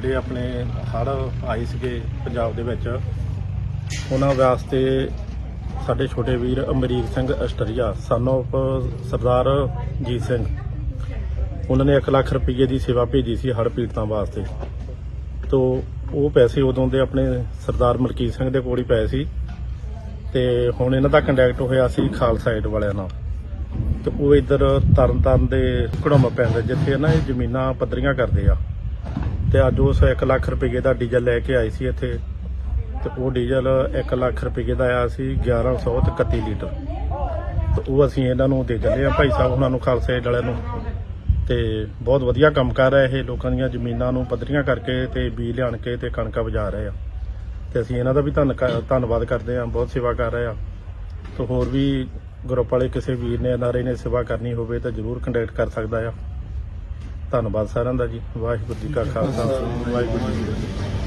ਜਿਹੜੇ ਆਪਣੇ ਹੜ੍ਹ ਆਏ ਸੀਗੇ ਪੰਜਾਬ ਦੇ ਵਿੱਚ, ਉਹਨਾਂ ਵਾਸਤੇ ਸਾਡੇ ਛੋਟੇ ਵੀਰ Amrik Singh Austria son of Sardar Jit Singh. ਉਹਨਾਂ ਨੇ 1 ਲੱਖ ਰੁਪਏ ਦੀ ਸੇਵਾ ਭੇਜੀ ਸੀ ਹੜ੍ਹ ਪੀੜਤਾਂ ਵਾਸਤੇ। ਤੋਂ ਉਹ ਪੈਸੇ ਉਦੋਂ ਦੇ ਆਪਣੇ ਸਰਦਾਰ ਮਲਕੀਤ ਸਿੰਘ ਦੇ ਕੋਲ ਹੀ ਪਏ ਸੀ। ਤੇ ਹੁਣ ਇਹਨਾਂ ਦਾ ਕੰਟੈਕਟ ਹੋਇਆ ਸੀ ਖਾਲਸਾ ਏਡ ਵਾਲਿਆਂ ਨਾਲ। ਤੇ ਉਹ ਇੱਧਰ ਤਰਨਤਾਰਨ ਦੇ ਘੜੋਮਾ ਪਿੰਡ, ਜਿੱਥੇ ਨਾ ਇਹ ਜ਼ਮੀਨਾਂ ਪੱਧਰੀਆਂ ਕਰਦੇ ਆ। ਤੇ ਅੱਜ ਉਸ 1 ਲੱਖ ਰੁਪਏ ਦਾ ਡੀਜ਼ਲ ਲੈ ਕੇ ਆਈ ਸੀ ਇੱਥੇ। ਤੇ ਉਹ ਡੀਜ਼ਲ 1 ਲੱਖ ਰੁਪਏ ਦਾ ਆਇਆ ਸੀ 1131 ਲੀਟਰ। ਤੇ ਉਹ ਅਸੀਂ ਇਹਨਾਂ ਨੂੰ ਦੇ ਚੱਲੇ ਆ ਭਾਈ ਸਾਹਿਬ ਉਹਨਾਂ ਨੂੰ, ਖਾਲਸੇ ਏਡ ਵਾਲਿਆਂ ਨੂੰ। ਤੇ ਬਹੁਤ ਵਧੀਆ ਕੰਮ ਕਰ ਰਿਹਾ ਇਹ ਲੋਕਾਂ ਦੀਆਂ ਜ਼ਮੀਨਾਂ ਨੂੰ ਪੱਧਰੀਆਂ ਕਰਕੇ ਤੇ ਬੀਜ ਲਿਆਣ ਕੇ ਤੇ ਕਣਕਾਂ ਵਜਾ ਰਹੇ ਆ। ਤੇ ਅਸੀਂ ਇਹਨਾਂ ਦਾ ਵੀ ਧੰਨ ਧੰਨਵਾਦ ਕਰਦੇ ਆ ਬਹੁਤ ਸੇਵਾ ਕਰ ਰਹੇ ਆ। ਤੇ ਹੋਰ ਵੀ ਗਰੁੱਪ ਵਾਲੇ ਕਿਸੇ ਵੀਰ ਨੇ, ਨਾਰੇ ਨੇ ਸੇਵਾ ਕਰਨੀ ਹੋਵੇ ਤਾਂ ਜਰੂਰ ਕੰਟੈਕਟ ਕਰ ਸਕਦਾ ਆ। ਧੰਨਵਾਦ ਸਾਰਿਆਂ ਦਾ ਜੀ। ਵਾਹਿਗੁਰੂ ਜੀ ਕਾ ਖਾਲਸਾ ਵਾਹਿਗੁਰੂ ਜੀ